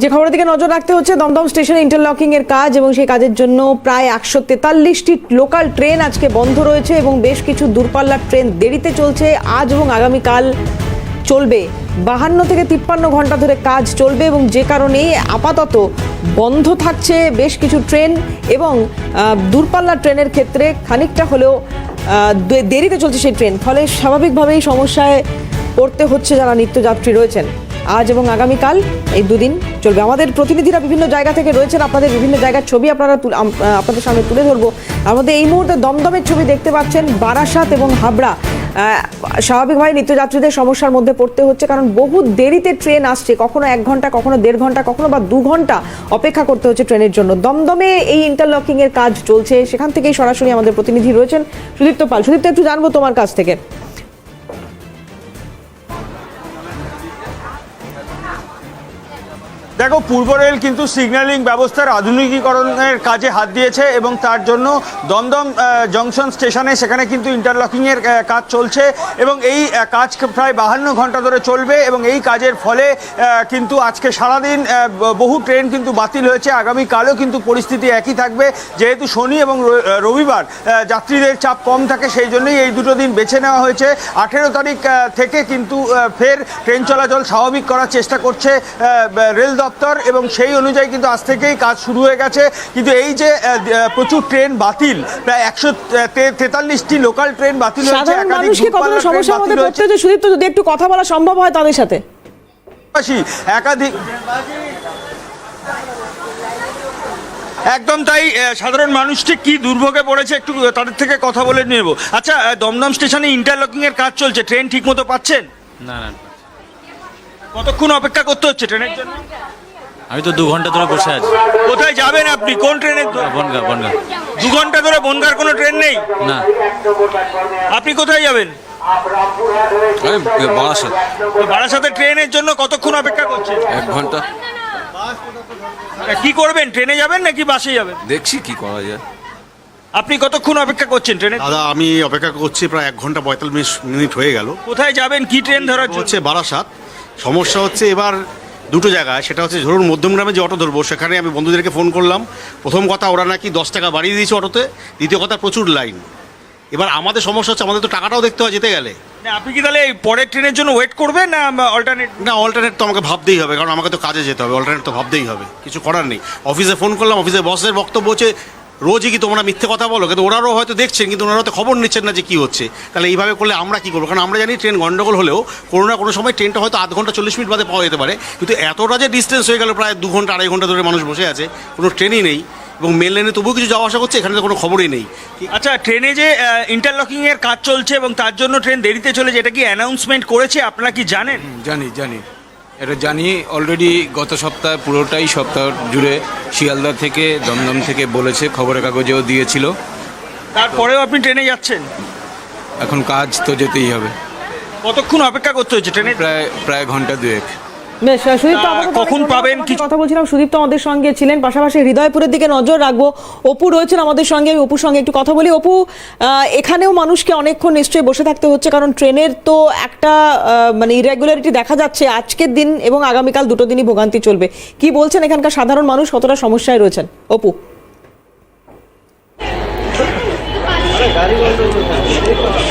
যে খবরের দিকে নজর রাখতে হচ্ছে, দমদম স্টেশনে ইন্টারলকিং এর কাজ এবং সেই কাজের জন্য প্রায় একশো তেতাল্লিশটি লোকাল ট্রেন আজকে বন্ধ রয়েছে এবং বেশ কিছু দূরপাল্লার ট্রেন দেরিতে চলছে। আজ এবং আগামীকাল চলবে। বাহান্ন থেকে তিপ্পান্ন ঘণ্টা ধরে কাজ চলবে এবং যে কারণে আপাতত বন্ধ থাকছে বেশ কিছু ট্রেন এবং দূরপাল্লার ট্রেনের ক্ষেত্রে খানিকটা হলেও দেরিতে চলছে সেই ট্রেন ফলে স্বাভাবিকভাবেই সমস্যায় পড়তে হচ্ছে যারা নিত্যযাত্রী রয়েছেন। আজ এবং আগামীকাল এই দুদিন চলবে। আমাদের প্রতিনিধিরা বিভিন্ন জায়গা থেকে রয়েছেন। আপনাদের বিভিন্ন জায়গার ছবি আপনারা আপনাদের সামনে তুলে ধরবো। আমাদের এই মুহূর্তে দমদমের ছবি দেখতে পাচ্ছেন বারাসাত এবং হাবড়া। স্বাভাবিকভাবে নিত্যযাত্রীদের সমস্যার মধ্যে পড়তে হচ্ছে, কারণ বহু দেরিতে ট্রেন আসছে। কখনো এক ঘণ্টা, কখনো দেড় ঘণ্টা, কখনো বা দু ঘণ্টা অপেক্ষা করতে হচ্ছে ট্রেনের জন্য। দমদমে এই ইন্টারলকিং এর কাজ চলছে। সেখান থেকেই সরাসরি আমাদের প্রতিনিধি রয়েছেন সুদীপ্ত পাল। সুদীপ্ত, একটু জানব তোমার কাছ থেকে। দেখো, পূর্ব রেল কিন্তু সিগন্যালিং ব্যবস্থার আধুনিকীকরণের কাজে হাত দিয়েছে এবং তার জন্য দমদম জংশন স্টেশনে সেখানে কিন্তু ইন্টারলকিংয়ের কাজ চলছে এবং এই কাজ প্রায় বাহান্ন ঘণ্টা ধরে চলবে এবং এই কাজের ফলে কিন্তু আজকে সারাদিন বহু ট্রেন কিন্তু বাতিল হয়েছে। আগামীকালও কিন্তু পরিস্থিতি একই থাকবে। যেহেতু শনি এবং রবিবার যাত্রীদের চাপ কম থাকে, সেই জন্যই এই দুটো দিন বেছে নেওয়া হয়েছে। আঠেরো তারিখ থেকে কিন্তু ফের ট্রেন চলাচল স্বাভাবিক করার চেষ্টা করছে রেল দপ্তর এবং সেই অনুযায়ী কিন্তু আজ থেকেই কাজ শুরু হয়ে গেছে। কিন্তু এই যে প্রচুর ট্রেন বাতিল প্রায় একশো তেতাল্লিশটি লোকাল ট্রেন বাতিল হয়েছে একাধিক সমস্যার মধ্যে পড়তে হচ্ছে সুদীপ্ত যদি একটু কথা বলা সম্ভব হয় তাদের সাথে। একাধিক একদম তাই সাধারণ মানুষটি কি দুর্ভোগে পড়েছে একটু তাদের থেকে কথা বলে নেব। আচ্ছা দমদম স্টেশনে ইন্টারলকিং এর কাজ চলছে ট্রেন ঠিকমতো পাচ্ছেন? না না। কতক্ষণ অপেক্ষা করতে হচ্ছে ট্রেনের জন্য? আমি তো দু ঘণ্টা ধরে বসে আছি। কোথায় যাবেন আপনি? কোন ট্রেনের বনগা বনগা দু ঘণ্টা ধরে বনগার কোনো ট্রেন নেই? না। আপনি কোথায় যাবেন? বারাসাত। বারাসাতে ট্রেনের জন্য কতক্ষণ অপেক্ষা করছেন? এক ঘণ্টা। কি করবেন? ট্রেনে যাবেন নাকি বাসে যাবেন? দেখছি কি করা যায়। আপনি কতক্ষণ অপেক্ষা করছেন ট্রেনে? দাদা আমি অপেক্ষা করছি প্রায় এক ঘণ্টা পঁয়তাল্লিশ মিনিট হয়ে গেল। কোথায় যাবেন? কি ট্রেন ধরার জন্য? হচ্ছে বারাসাত। সমস্যা হচ্ছে এবার দুটো জায়গায় সেটা হচ্ছে ধরুন মধ্যমগ্রামে যে অটো ধরবো সেখানে আমি বন্ধুদেরকে ফোন করলাম। প্রথম কথা ওরা নাকি দশ টাকা বাড়িয়ে দিয়েছে অটোতে দ্বিতীয় কথা প্রচুর লাইন এবার আমাদের সমস্যা হচ্ছে আমাদের তো টাকাটাও দেখতে হয় যেতে গেলে। না, আপনি কি তাহলে এই পরের ট্রেনের জন্য ওয়েট করবেন না অল্টারনেট না অল্টারনেট তো আমাকে ভাবতেই হবে কারণ আমাকে তো কাজে যেতে হবে অল্টারনেট তো ভাবতেই হবে কিছু করার নেই। অফিসে ফোন করলাম অফিসে বসের বক্তব্য হচ্ছে রোজই কি তোমরা মিথ্যে কথা বলো? কিন্তু ওনারাও হয়তো দেখছেন কিন্তু ওনারা তো খবর নিচ্ছেন না যে কী হচ্ছে। তাহলে এইভাবে করলে আমরা কী করব? কারণ আমরা জানি ট্রেন গন্ডগোল হলেও কোনো না কোনো সময় ট্রেনটা হয়তো আধ ঘণ্টা চল্লিশ মিনিট বাদে পাওয়া যেতে পারে। কিন্তু এতটা যে ডিস্টেন্স হয়ে গেল প্রায় দু ঘণ্টা আড়াই ঘণ্টা ধরে মানুষ বসে আছে কোনো ট্রেনই নেই। এবং মেন লাইনে তবুও কিছু যাওয়া আসা করছে এখানে তো কোনো খবরই নেই। আচ্ছা ট্রেনে যে ইন্টারলকিংয়ের কাজ চলছে এবং তার জন্য ট্রেন দেরিতে চলেছে এটা কি অ্যানাউন্সমেন্ট করেছে? আপনারা কি জানেন? জানি জানি। এটা জানি অলরেডি গত সপ্তাহ পুরোটাই সপ্তাহ জুড়ে শিয়ালদা থেকে দমদম থেকে বলেছে খবরের কাগজেও দিয়েছিল। তারপরেও আপনি ট্রেনে যাচ্ছেন? এখন কাজ তো যেতেই হবে। কতক্ষণ অপেক্ষা করতে হয়েছে ট্রেনে? প্রায় প্রায় ঘণ্টা দুয়েক। বেশ সুদীপ্ত কখন পাবেন। কথা বলছিলাম সুদীপ্ত আমাদের সঙ্গে ছিলেন পাশাপাশি হৃদয়পুরের দিকে নজর রাখব। অপু রয়েছেন আমাদের সঙ্গে আমি অপুর সঙ্গে একটু কথা বলি। অপু এখানেও মানুষকে অনেকক্ষণ নিশ্চয়ই বসে থাকতে হচ্ছে কারণ ট্রেনের তো একটা মানে ইরেগুলারিটি দেখা যাচ্ছে আজকের দিন এবং আগামীকাল দুটো দিনই ভোগান্তি চলবে। কি বলছেন এখানকার সাধারণ মানুষ? কতটা সমস্যায় রয়েছেন? অপু। আহ,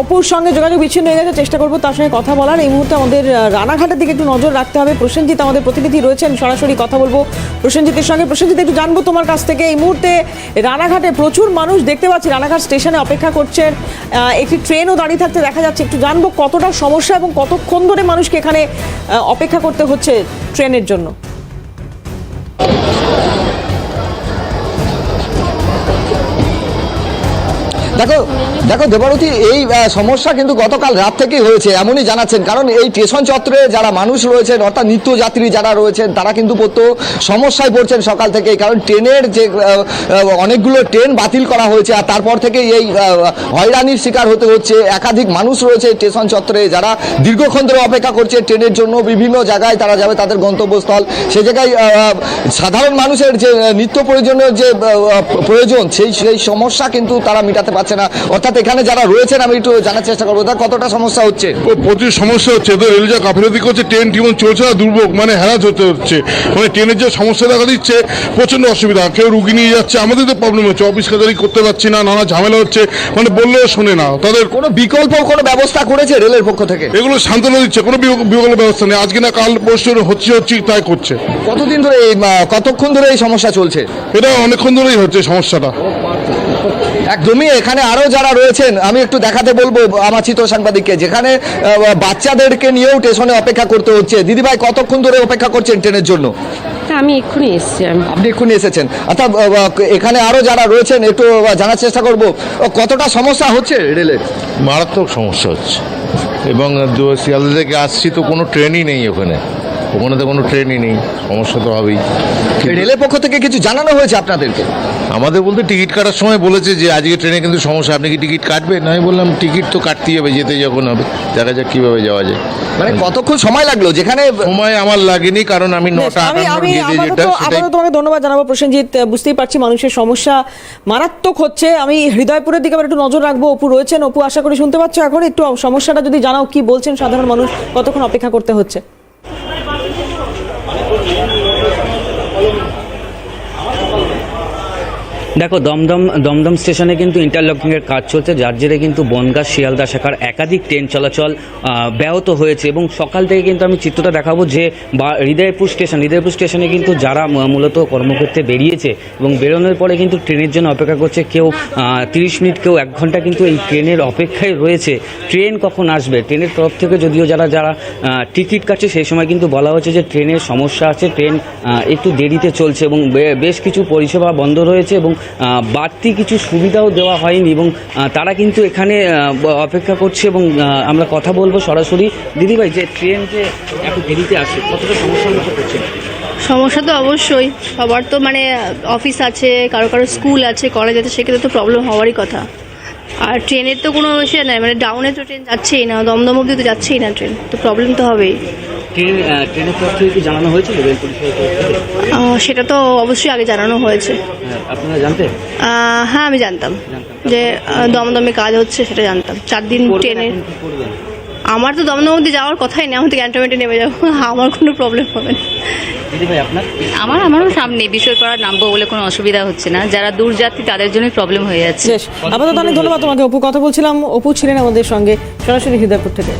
অপুর সঙ্গে যোগাযোগ বিচ্ছিন্ন হয়ে গেছে, চেষ্টা করব তার সঙ্গে কথা বলার। এই মুহূর্তে আমাদের রানাঘাটের দিকে একটু নজর রাখতে হবে। প্রসেনজিৎ আমাদের প্রতিনিধি রয়েছেন, সরাসরি কথা বলব প্রসেনজিতের সঙ্গে। প্রসেনজিৎ, একটু জানব তোমার কাছ থেকে, এই মুহূর্তে রানাঘাটে প্রচুর মানুষ দেখতে পাচ্ছি, রানাঘাট স্টেশনে অপেক্ষা করছেন। একটি ট্রেনও দাঁড়িয়ে থাকতে দেখা যাচ্ছে। একটু জানব কতটা সমস্যা এবং কতক্ষণ ধরে মানুষকে এখানে অপেক্ষা করতে হচ্ছে ট্রেনের জন্য। দেখো দেখো দেবারতী, এই সমস্যা কিন্তু গতকাল রাত থেকেই হয়েছে, এমনই জানাচ্ছেন। কারণ এই স্টেশন চত্বরে যারা মানুষ রয়েছেন, অর্থাৎ নিত্যযাত্রী যারা রয়েছেন, তারা কিন্তু প্রত সমস্যায় পড়ছেন সকাল থেকে কারণ ট্রেনের যে অনেকগুলো ট্রেন বাতিল করা হয়েছে, আর তারপর থেকে এই হয়রানির শিকার হতে হচ্ছে। একাধিক মানুষ রয়েছে স্টেশন চত্বরে, যারা দীর্ঘক্ষণ ধরে অপেক্ষা করছে ট্রেনের জন্য। বিভিন্ন জায়গায় তারা যাবে তাদের গন্তব্যস্থল। সে জায়গায় সাধারণ মানুষের যে নিত্য প্রয়োজনীয় যে প্রয়োজন, সেই সেই সমস্যা কিন্তু তারা মেটাতে পারছে পারছে না। অর্থাৎ এখানে যারা রয়েছেন আমি একটু জানার চেষ্টা করব। তার কতটা সমস্যা হচ্ছে? প্রচুর সমস্যা হচ্ছে। তো রেল যা গাফিলতি করছে ট্রেন টিমন চলছে না দুর্ভোগ মানে হ্যারাস হতে হচ্ছে। মানে ট্রেনের যে সমস্যা দেখা দিচ্ছে প্রচণ্ড অসুবিধা। কেউ রুগী নিয়ে যাচ্ছে আমাদের তো প্রবলেম হচ্ছে। অফিস কাজারি করতে পারছি না নানা ঝামেলা হচ্ছে। মানে বললেও শোনে না। তাদের কোনো বিকল্প কোনো ব্যবস্থা করেছে রেলের পক্ষ থেকে? এগুলো সান্ত্বনা দিচ্ছে কোনো বিকল্প ব্যবস্থা নেই। আজকে না কাল পরশু হচ্ছে হচ্ছে তাই করছে। কতদিন ধরে এই কতক্ষণ ধরে এই সমস্যা চলছে? এটা অনেকক্ষণ ধরেই হচ্ছে সমস্যাটা। একদমই এখানে আরও যারা রয়েছেন আমি একটু দেখাতে বলব আমার চিত্র সাংবাদিককে যেখানে বাচ্চাদেরকে নিয়েও স্টেশনে অপেক্ষা করতে হচ্ছে। দিদিভাই কতক্ষণ ধরে অপেক্ষা করছেন ট্রেনের জন্য? আমি এক্ষুনি এসেছি আপনি এক্ষুনি এসেছেন। অর্থাৎ আহ, এখানে আরও যারা রয়েছেন একটু জানার চেষ্টা করব। কতটা সমস্যা হচ্ছে রেলের? মারাত্মক সমস্যা হচ্ছে। এবং শিয়ালদা থেকে আসছি তো কোনো ট্রেনই নেই ওখানে। ওখানে তো কোনো ট্রেনই নেই সমস্যা তো হবেই। রেলের পক্ষ থেকে কিছু জানানো হয়েছে আপনাদেরকে? আমাদের বলতে টিকিট কাটার সময় বলেছে যে আজকে ট্রেনে কিন্তু সমস্যা আপনি কি টিকিট কাটবেন? আমি বললাম টিকিট তো কাটতেই হবে যেতে যখন হবে দেখা যাক কীভাবে যাওয়া যায়। মানে কতক্ষণ সময় লাগল? যেখানে সময় আমার লাগেনি কারণ আমি নটা আমি তোমাকে ধন্যবাদ জানাব প্রসেনজিৎ। বুঝতেই পারছি মানুষের সমস্যা মারাত্মক হচ্ছে। আমি হৃদয়পুরের দিকে আবার একটু নজর রাখব। অপু রয়েছেন। অপু আশা করি শুনতে পাচ্ছ এখন। একটু সমস্যাটা যদি জানাও কি বলছেন সাধারণ মানুষ কতক্ষণ অপেক্ষা করতে হচ্ছে? দেখো, দমদম দমদম স্টেশনে কিন্তু ইন্টারলকিংয়ের কাজ চলছে, যার জেরে কিন্তু বনগাঁ, শিয়ালদা শাখার একাধিক ট্রেন চলাচল ব্যাহত হয়েছে এবং সকাল থেকে কিন্তু আমি চিত্রটা দেখাবো যে বা, হৃদয়পুর স্টেশন, হৃদয়পুর স্টেশনে কিন্তু যারা মূলত কর্মক্ষেত্রে বেরিয়েছে এবং বেরোনোর পরে কিন্তু ট্রেনের জন্য অপেক্ষা করছে, কেউ তিরিশ মিনিট, কেউ এক ঘণ্টা কিন্তু এই ট্রেনের অপেক্ষায় রয়েছে। ট্রেন কখন আসবে? ট্রেনের তরফ থেকে যদিও যারা যারা টিকিট কাটছে, সেই সময় কিন্তু বলা হচ্ছে যে ট্রেনের সমস্যা আছে, ট্রেন একটু দেরিতে চলছে এবং বেশ কিছু পরিষেবা বন্ধ রয়েছে এবং বাড়তি কিছু সুবিধাও দেওয়া হয়নি এবং তারা কিন্তু এখানে অপেক্ষা করছে এবং আমরা কথা বলব সরাসরি। দিদিভাই, যে ট্রেন যে এত দেরিতে আসে, কতটা সমস্যার মধ্যে পড়ছে সমস্যা তো অবশ্যই। সবার তো মানে অফিস আছে, কারও কারও স্কুল আছে, কলেজ আছে, সেক্ষেত্রে তো প্রবলেম হওয়ারই কথা। আর ট্রেনের তো কোনো বিষয় নাই মানে ডাউনে তো ট্রেন যাচ্ছেই না দমদম অব্দি তো যাচ্ছেই না ট্রেন তো প্রবলেম তো হবেই। ট্রেন ট্রেনের তরফ থেকে কি জানানো হয়েছিল রেল পরিষেবার তরফ থেকে? আহ, সেটা তো অবশ্যই আগে জানানো হয়েছে। হ্যাঁ, আপনারা জানতেন? হ্যাঁ আমি জানতাম। যে দমদমে কাজ হচ্ছে সেটা জানতাম। চার দিন ট্রেনের? আমার তো দমদম অব্দি যাওয়ার কথাই নেই আমি তো ক্যান্টনমেন্টে নেমে যাব। আমার কোনো প্রবলেম হবে না। আমার আমারও সামনে বিষয়পাড়া নামবো বলে কোনো অসুবিধা হচ্ছে না। যারা দূর যাত্রী তাদের জন্যই প্রবলেম হয়ে যাচ্ছে। আপাতত অনেক ধন্যবাদ তোমাকে। অপু কথা বলছিলাম। অপু ছিলেন আমাদের সঙ্গে সরাসরি হৃদয়পুর থেকে।